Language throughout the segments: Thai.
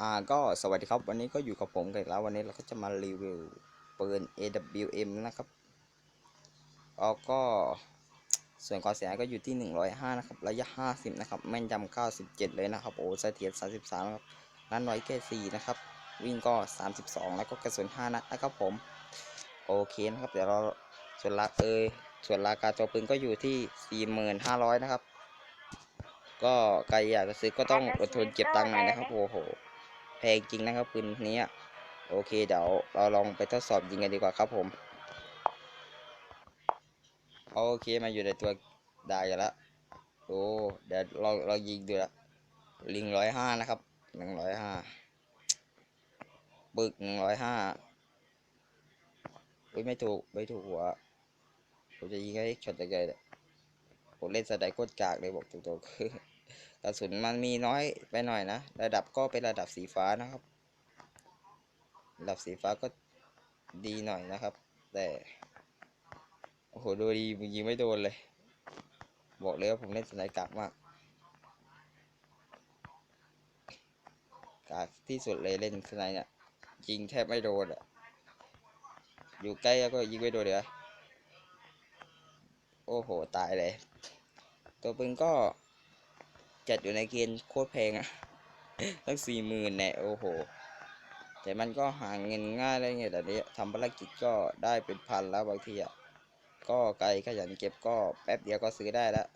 อ่าก็สวัสดีครับวันนี้ก็อยู่กับผมกันแล้ววันนี้เราก็จะมารีวิวปืน AWM นะครับแล้วก็ส่วนความเสียหายก็อยู่ที่ 105 นะครับ ระยะ 50 นะครับ แม่นยำ97 เลยนะครับ โอ้เสถียร33นะครับนัดน้อยแค่4นะครับ วิ่งก็ 32 แล้วก็กระสุน 5 นัดนะครับผม โอเคนะครับ เดี๋ยวเราส่วนราเอยส่วนราคาตัวปืนก็อยู่ที่ 4,500 นะครับ ก็ใครอยากจะซื้อก็ต้องอดทนเก็บตังค์หน่อยนะครับ โอ้โห แพงจริงนะครับปืนนี้โอเคเดี๋ยวเราลองไปทดสอบยิงกันดีกว่าครับผม โอเคมาอยู่ในตัวได้กันแล้วโอ้เดี๋ยวเราเรายิงดูละลิงร้อยห้านะครับหนึ่งร้อยห้าปึกหนึ่งร้อยห้าอุ้ยไม่ถูกไม่ถูกหัวผมจะยิงให้ช็อตไกลๆเกยผมเล่นสไนด์โคตรกากเลยบอกตรงๆ กระสุนมันมีน้อยไปหน่อยนะ ระดับก็เป็นระดับสีฟ้านะครับ ระดับสีฟ้าก็ดีหน่อยนะครับ แต่โอ้โหดูดียิงไม่โดนเลย บอกเลยว่าผมเล่นสไนกากมากกากที่สุดเลยเล่นสไนเนี่ยยิงแทบไม่โดนอะอยู่ใกล้ก็ยิงไม่โดนเลยอะโอ้โห ตายเลย ตัวปืนก็ จัดอยู่ในเกณฑ์โคตรแพงอะตั้งสี่หมื่นเนี่ยโอ้โห แต่มันก็หาเงินง่ายได้ไงแต่นี้ทำภารกิจก็ได้เป็นพันแล้วบางทีอะก็ไกลขยันเก็บก็แป๊บเดียวก็ซื้อได้แล้ว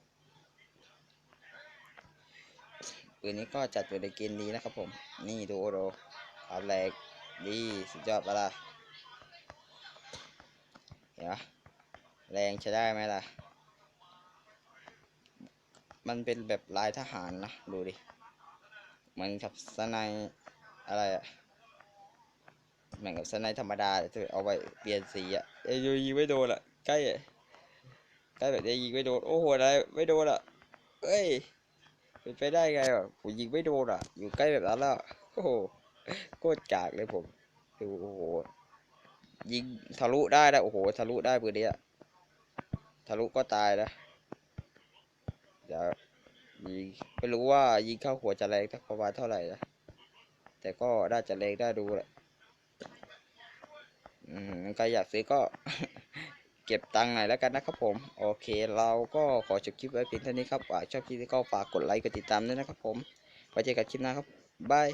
ปืนนี้ก็จัดอยู่ในเกณฑ์ดีนะครับผม นี่ดูดูความแรงดีสุดยอดปะล่ะเห็นปะแรงใช้ได้ไหมล่ะ มันเป็นแบบลายทหารนะ ดูดิ เหมือนกับสไนอะไรอะเหมือนกับสไนธรรมดาแต่เอาไว้เปลี่ยนสีอะเอ้ยยิงไม่โดนอะใกล้อะใกล้แบบนี้ยิงไม่โดน โอ้โหอะไรไม่โดนอะเอ้ยเป็นไปได้ไงวะผมยิงไม่โดนอะอยู่ใกล้แบบนั้นแล้ว โอ้โหโคตรกากเลยผม ดูโอ้โห ยิงทะลุได้นะโอ้โห ทะลุได้ปืนนี้ทะลุก็ตายนะ ยิงไม่รู้ว่ายิงเข้าหัวจะแรงประมาณเท่าไหร่นะแต่ก็น่าจะแรงได้ดูแหละอืมใครอยากซื้อก็ เก็บตังค์หน่อยแล้วกันนะครับผม โอเคเราก็ขอจบคลิปไว้เพียงเท่านี้ครับชอบคลิปนี้ก็ฝากกดไลค์กดติดตามด้วยนะครับผมไว้เจอกันคลิปหน้าครับบาย